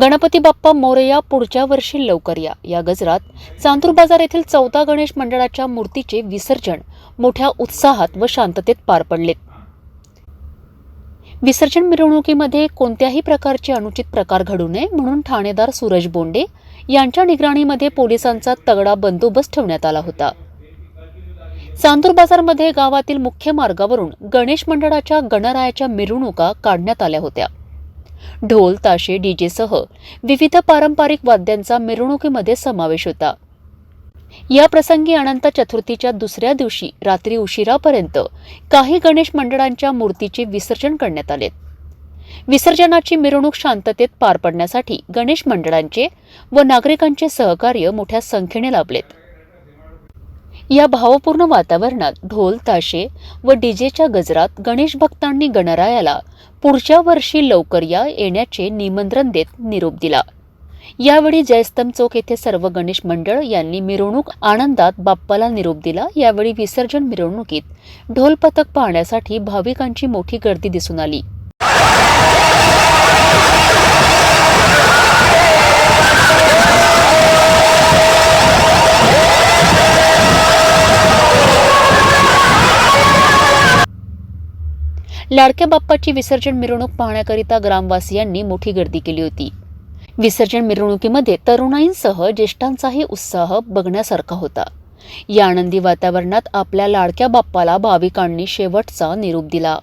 गणपती बाप्पा मोरया पुढच्या वर्षी लवकर या. या गजरात चांदूर बाजार येथील चौथा गणेश मंडळाच्या मूर्तीचे विसर्जन मोठ्या उत्साहात व शांततेत पार पडले. विसर्जन मिरवणुकीमध्ये कोणत्याही प्रकारचे अनुचित प्रकार घडू नये म्हणून ठाणेदार सूरज बोंडे यांच्या निगराणीमध्ये पोलिसांचा तगडा बंदोबस्त ठेवण्यात आला होता. चांदूर बाजारमध्ये गावातील मुख्य मार्गावरून गणेश मंडळाच्या गणरायाच्या मिरवणुका काढण्यात आल्या होत्या. ढोल ताशे डीजेसह विविध पारंपरिक वाद्यांचा मिरवणुकीमध्ये समावेश होता. या प्रसंगी अनंत चतुर्थीच्या दुसऱ्या दिवशी रात्री उशिरापर्यंत काही गणेश मंडळांच्या मूर्तीचे विसर्जन करण्यात आले. विसर्जनाची मिरवणूक शांततेत पार पडण्यासाठी गणेश मंडळांचे व नागरिकांचे सहकार्य मोठ्या संख्येने लाभलेत. या भावपूर्ण वातावरणात ढोल ताशे व डीजेच्या गजरात गणेश भक्तांनी गणरायाला पुढच्या वर्षी लवकर या येण्याचे निमंत्रण देत निरोप दिला. यावेळी जयस्तंभ चौक येथे सर्व गणेश मंडळ यांनी मिरवणूक आनंदात बाप्पाला निरोप दिला. यावेळी विसर्जन मिरवणुकीत ढोल पथक पाहण्यासाठी भाविकांची मोठी गर्दी दिसून आली. लाडक्या बाप्पाची विसर्जन मिरवणूक पाहण्याकरिता ग्रामवासियांनी मोठी गर्दी केली होती. विसर्जन मिरवणुकीमध्ये तरुणाईंसह ज्येष्ठांचाही उत्साह बघण्यासारखा होता. या आनंदी वातावरणात आपल्या लाडक्या बाप्पाला भाविकांनी शेवटचा निरोप दिला.